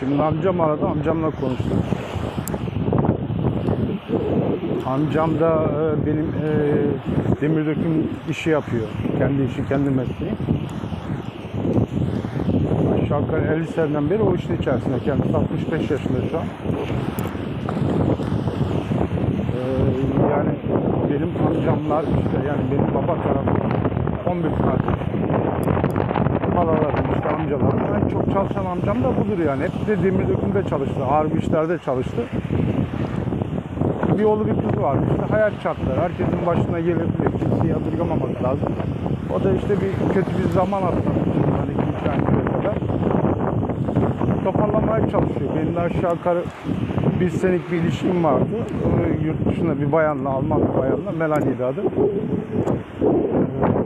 Şimdi amcam aradı, amcamla konuştum. Amcam da e, benim e, demir döküm işi yapıyor. Kendi işi, kendi mesleği. Aşağı yukarı 50 seneden beri o işin içerisinde. Kendisi 65 yaşında şu an. E, yani benim amcamlar işte yani benim baba tarafı 11 kardeş. Amcalarım. En çok çalışan amcam da budur yani. Hep de demir dökümde çalıştı. Ağır işlerde çalıştı bir oğlu bir kızı var. İşte hayat şartları. Herkesin başına gelebilir. Kimseyi yadırgamamak lazım. O da işte bir kötü bir zaman atlattı. Hani iki üç ay kadar. Toparlamaya çalışıyor. Benim de aşağı yukarı bir senelik bir ilişkim vardı. Yurt dışında bir bayanla, Alman bir bayanla. Melanie'ydi adı. Ee,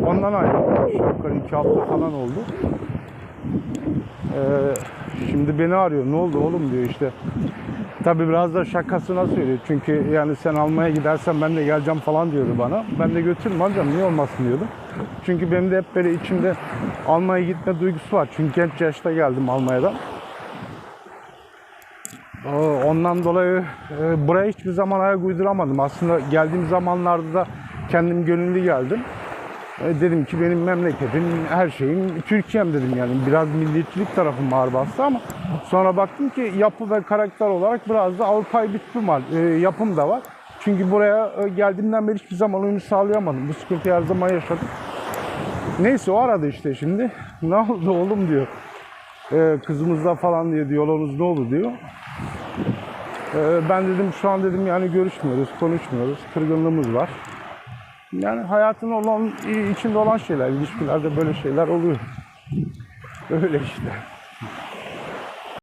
Ondan ayrıldım. Aşağı yukarı iki hafta falan oldu. Ee, şimdi beni arıyor. Ne oldu oğlum diyor işte. Tabii biraz da şakasına söylüyor. Çünkü yani sen almaya gidersen ben de geleceğim falan diyordu bana. Ben de götürme amcam niye olmasın diyordum. Çünkü benim de hep böyle içimde Almanya gitme duygusu var. Çünkü genç yaşta geldim Almanya'dan. Ee, Ondan dolayı e, buraya hiçbir zaman ayak uyduramadım. Aslında geldiğim zamanlarda da kendim gönüllü geldim. E, Dedim ki benim memleketim, her şeyim Türkiye'm dedim yani. Biraz milliyetçilik tarafım ağır bastı ama sonra baktım ki yapı ve karakter olarak biraz da Avrupa'yı bir var. E, yapım da var. Çünkü buraya e, geldiğimden beri hiçbir zaman uyum sağlayamadım. Bu sıkıntıyı her zaman yaşadım. Neyse o aradı işte şimdi. Ne oldu oğlum diyor. E, kızımızla falan diyor, diyaloğunuz ne oldu diyor. E, ben dedim şu an dedim yani görüşmüyoruz, konuşmuyoruz. Kırgınlığımız var. Yani hayatın olan, içinde olan şeyler, ilişkilerde böyle şeyler oluyor. Öyle işte.